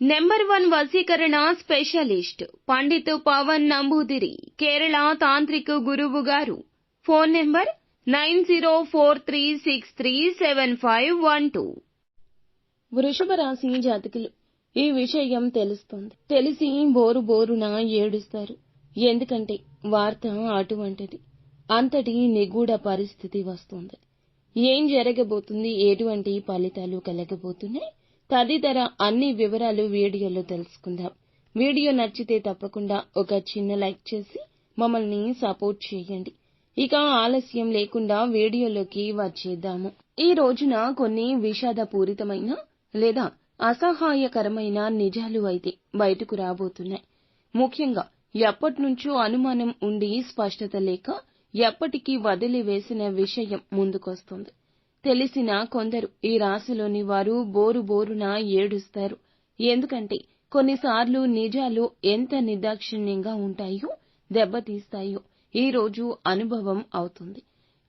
Number one వసీకరణ specialist Pandit Pavan Namboodiri Kerala తాంత్రిక గురువు గారు. Phone number nine zero four three six three seven five one two. వృషభ రాశి జాతకులు ఈ విషయం తెలుస్తుంది. తెలిసి బోరు బోరున ఏడుస్తారు. ఎందుకంటే వార్త అటువంటిది. అంతటి నిగూఢ పరిస్థితి వస్తుంది. ఏం జరగబోతుంది? ఎటువంటి ఫలితాలు కలగబోతున్నాయి? తదితర అన్ని వివరాలు వీడియోలో తెలుసుకుందాం. వీడియో నచ్చితే తప్పకుండా ఒక చిన్న లైక్ చేసి మమ్మల్ని సపోర్ట్ చేయండి. ఇక ఆలస్యం లేకుండా వీడియోలోకి వచ్చేద్దాము. ఈ రోజున కొన్ని విషాదపూరితమైన లేదా అసహాయకరమైన నిజాలు అయితే బయటకు రాబోతున్నాయి. ముఖ్యంగా ఎప్పటినుంచో అనుమానం ఉండి స్పష్టత లేక ఎప్పటికీ వదిలివేసిన విషయం ముందుకొస్తుంది. తెలిసిన కొందరు ఈ రాశిలోని వారు బోరు బోరున ఏడుస్తారు. ఎందుకంటే కొన్నిసార్లు నిజాలు ఎంత నిర్దాక్షిణ్యంగా ఉంటాయో దెబ్బతీస్తాయో ఈ రోజు అనుభవం అవుతుంది.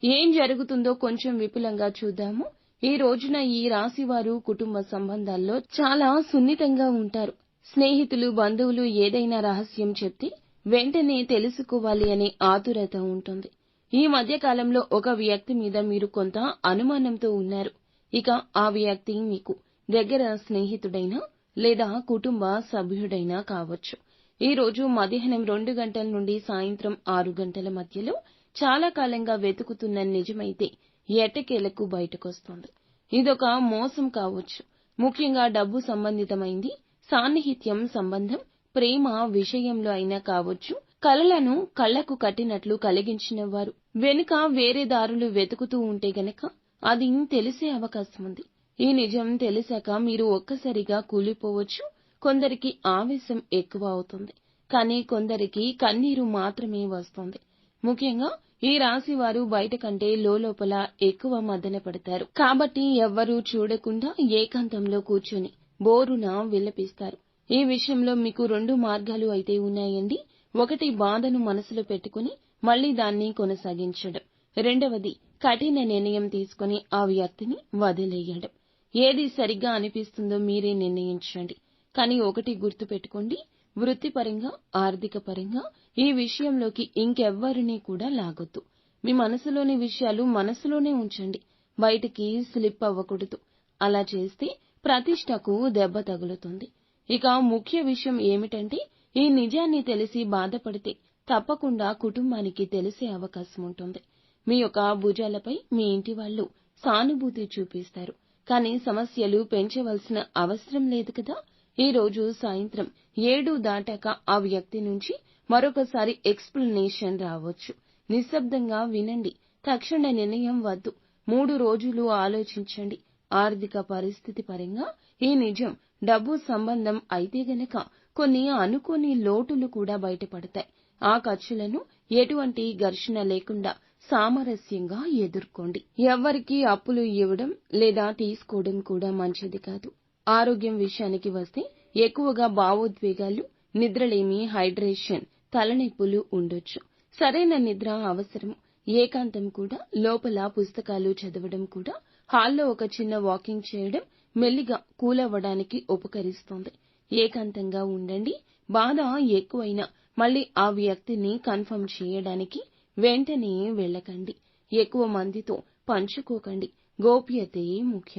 ఏం జరుగుతుందో కొంచెం విపులంగా చూద్దాము. ఈ రోజున ఈ రాశి వారు కుటుంబ సంబంధాల్లో చాలా సున్నితంగా ఉంటారు. స్నేహితులు బంధువులు ఏదైనా రహస్యం చెప్తే వెంటనే తెలుసుకోవాలి అనే ఆతురత ఉంటుంది. ఈ మధ్య కాలంలో ఒక వ్యక్తి మీద మీరు కొంత అనుమానంతో ఉన్నారు. ఇక ఆ వ్యక్తి మీకు దగ్గర స్నేహితుడైనా లేదా కుటుంబ సభ్యుడైనా కావచ్చు. ఈ రోజు మధ్యాహ్నం రెండు గంటల నుండి సాయంత్రం ఆరు గంటల మధ్యలో చాలా కాలంగా వెతుకుతున్న నిజమైతే ఎట్టకేలకు బయటకొస్తుంది? ఇదొక మోసం కావచ్చు. ముఖ్యంగా డబ్బు సంబంధితమైంది సాన్నిహిత్యం సంబంధం ప్రేమ విషయంలో అయినా కావచ్చు కలలను కళ్ళకు కట్టినట్లు కలిగించినవారు. వెనుక వేరే దారులు వెతుకుతూ ఉంటే గనక అది తెలిసే అవకాశం ఉంది ఈ నిజం తెలిసాక మీరు ఒక్కసారిగా కూలిపోవచ్చు. కొందరికి ఆవేశం ఎక్కువ అవుతుంది. కానీ కొందరికి కన్నీరు మాత్రమే వస్తుంది. ముఖ్యంగా ఈ రాశి వారు బయట కంటే లోపల ఎక్కువ మదన పడతారు. కాబట్టి ఎవ్వరూ చూడకుండా ఏకాంతంలో కూర్చొని బోరున విలపిస్తారు. ఈ విషయంలో మీకు రెండు మార్గాలు అయితే ఉన్నాయండి. ఒకటి బాధను మనసులో పెట్టుకుని మళ్ళీ దాన్ని కొనసాగించడం. రెండవది కఠిన నిర్ణయం తీసుకుని ఆ వ్యక్తిని వదిలేయడం. ఏది సరిగ్గా అనిపిస్తుందో మీరే నిర్ణయించండి. కానీ ఒకటి గుర్తు పెట్టుకోండి వృత్తిపరంగా ఆర్థిక పరంగా ఈ విషయంలోకి ఇంకెవ్వరినీ కూడా లాగొద్దు. మీ మనసులోని విషయాలు మనసులోనే ఉంచండి. బయటికి స్లిప్ అవ్వకూడదు. అలా చేస్తే ప్రతిష్టకు దెబ్బ తగులుతుంది. ఇక ముఖ్య విషయం ఏమిటంటే ఈ నిజాన్ని తెలిసి బాధపడితే తప్పకుండా కుటుంబానికి తెలిసే అవకాశం ఉంటుంది. మీ యొక్క భుజాలపై మీ ఇంటి వాళ్ళు సానుభూతి చూపిస్తారు. కానీ సమస్యలు పెంచవలసిన అవసరం లేదు కదా? ఈ రోజు సాయంత్రం ఏడు దాటాక ఆ వ్యక్తి నుంచి మరొకసారి ఎక్స్ప్లెనేషన్ రావచ్చు. నిశ్శబ్దంగా వినండి. తక్షణ నిర్ణయం వద్దు. మూడు రోజులు ఆలోచించండి. ఆర్థిక పరిస్థితి పరంగా ఈ నిజం డబ్బు సంబంధం అయితే గనక కొన్ని అనుకోని లోటులు కూడా బయటపడతాయి. ఆ ఖర్చులను ఎటువంటి ఘర్షణ లేకుండా సామరస్యంగా ఎదుర్కోండి. ఎవ్వరికీ అప్పులు ఇవ్వడం లేదా తీసుకోవడం కూడా మంచిది కాదు. ఆరోగ్యం విషయానికి వస్తే ఎక్కువగా భావోద్వేగాలు నిద్రలేమి హైడ్రేషన్ తలనొప్పులు ఉండొచ్చు. సరైన నిద్ర అవసరం. ఏకాంతం కూడా లోపల పుస్తకాలు చదవడం కూడా హాల్లో ఒక చిన్న వాకింగ్ చేయడం మెల్లిగా కూలవ్వడానికి ఉపకరిస్తుంది. ఏకాంతంగా ఉండండి. బాధ ఎక్కువైనా మళ్ళీ ఆ వ్యక్తిని కన్ఫర్మ్ చేయడానికి వెంటనే వెళ్ళకండి. ఎక్కువ మందితో పంచుకోకండి. గోప్యతే ముఖ్యం.